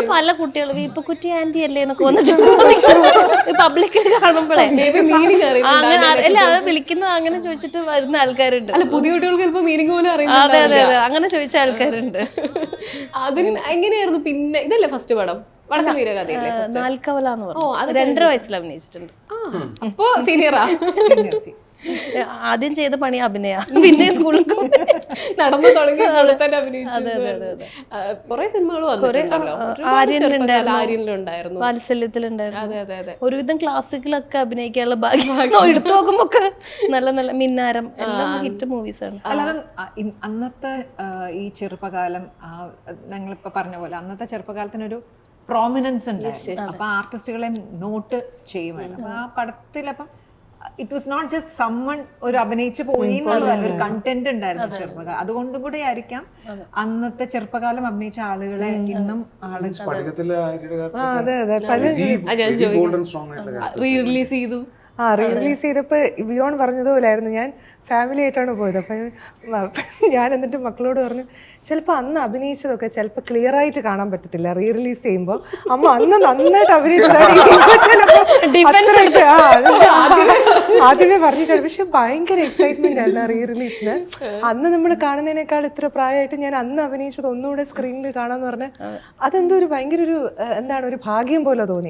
എന്നോട് പല കുട്ടികളും ഇപ്പൊ കുറ്റി ആന്റി അല്ലേ എന്നൊക്കെ വന്നിട്ടുണ്ട്. പബ്ലിക്കിൽ കാണുമ്പോഴേ അല്ല? അത്. വിളിക്കുന്ന അങ്ങനെ ചോദിച്ചിട്ട് വരുന്ന ആൾക്കാരുണ്ട്. അല്ല പുതിയ കുട്ടികൾക്ക് ചിലപ്പോൾ മീനിങ് പോലും അതെ അറിയുന്നില്ല അതെ അതെ. അങ്ങനെ ചോദിച്ച ആൾക്കാരുണ്ട്. അതിന് എങ്ങനെയായിരുന്നു പിന്നെ ഇതല്ലേ ഫസ്റ്റ് പടം? വടക്കൻ വീരകഥയല്ലേ ഓ, അത് പറഞ്ഞു രണ്ടര വയസ്സിൽ അഭിനയിച്ചിട്ടുണ്ട്. അപ്പോ സീനിയറാ ആദ്യം ചെയ്ത പണി അഭിനയ. പിന്നെ സ്കൂളിൽ നടന്നു തുടങ്ങി തന്നെ അഭിനയിച്ചു കുറെ സിനിമകൾ വന്നിട്ടുണ്ടല്ലോ. വാത്സല്യത്തിലുണ്ടായിരുന്നു. ഒരുവിധം ക്ലാസിക്കലൊക്കെ അഭിനയിക്കാനുള്ള ഭാഗ്യം. എടുത്തു നോക്കുമ്പോ നല്ല നല്ല മിന്നാരം. എല്ലാം ഹിറ്റ് മൂവീസ് ആണ് അല്ലാതെ അന്നത്തെ ഈ ചെറുപ്പകാലം ആ, ഞങ്ങളിപ്പോ പറഞ്ഞ പോലെ അന്നത്തെ ചെറുപ്പകാലത്തിനൊരു പ്രോമിനൻസ് ഉണ്ട് അപ്പൊ ആർട്ടിസ്റ്റുകളെ നോട്ട് ചെയ്യുമായിരുന്നു. അപ്പൊ ആ പടത്തിൽ അപ്പം it was not just summon ഒരു അഭിനയിച്ചു പോയി എന്നുള്ളതല്ല ഒരു കണ്ടന്റ് ഉണ്ടായിരുന്നു ചെറുപ്പകാലം. അതുകൊണ്ടും കൂടെ ആയിരിക്കാം അന്നത്തെ ചെറുപ്പകാലം അഭിനയിച്ച ആളുകളെ ഇന്നും ആളുകൾ അതെ. അതെ ഗോൾഡൻ സ്ട്രോങ് ആയിട്ടുള്ള റീ റിലീസ് ചെയ്തു. ആ റീ റിലീസ് ചെയ്തപ്പോൾ ബിയോൺ പറഞ്ഞതുപോലായിരുന്നു. ഞാൻ ഫാമിലി ആയിട്ടാണ് പോയത്. അപ്പം ഞാൻ എന്നിട്ട് മക്കളോട് പറഞ്ഞു ചിലപ്പോൾ അന്ന് അഭിനയിച്ചതൊക്കെ ചിലപ്പോൾ ക്ലിയർ ആയിട്ട് കാണാൻ പറ്റത്തില്ല. റീ റിലീസ് ചെയ്യുമ്പോൾ അമ്മ അന്ന് നന്നായിട്ട് അഭിനയിച്ചതാണ് ആദ്യമേ പറഞ്ഞിട്ടാണ് പക്ഷെ ഭയങ്കര എക്സൈറ്റ്മെന്റ് ആയിരുന്നു റീ റിലീസിന് അന്ന് നമ്മൾ കാണുന്നതിനേക്കാൾ ഇത്ര പ്രായമായിട്ട് ഞാൻ അന്ന് അഭിനയിച്ചത് ഒന്നുകൂടെ സ്ക്രീനിൽ കാണാന്ന് പറഞ്ഞാൽ അതെന്തോ ഒരു ഭയങ്കര ഒരു എന്താണ് ഒരു ഭാഗ്യം പോലെ തോന്നി.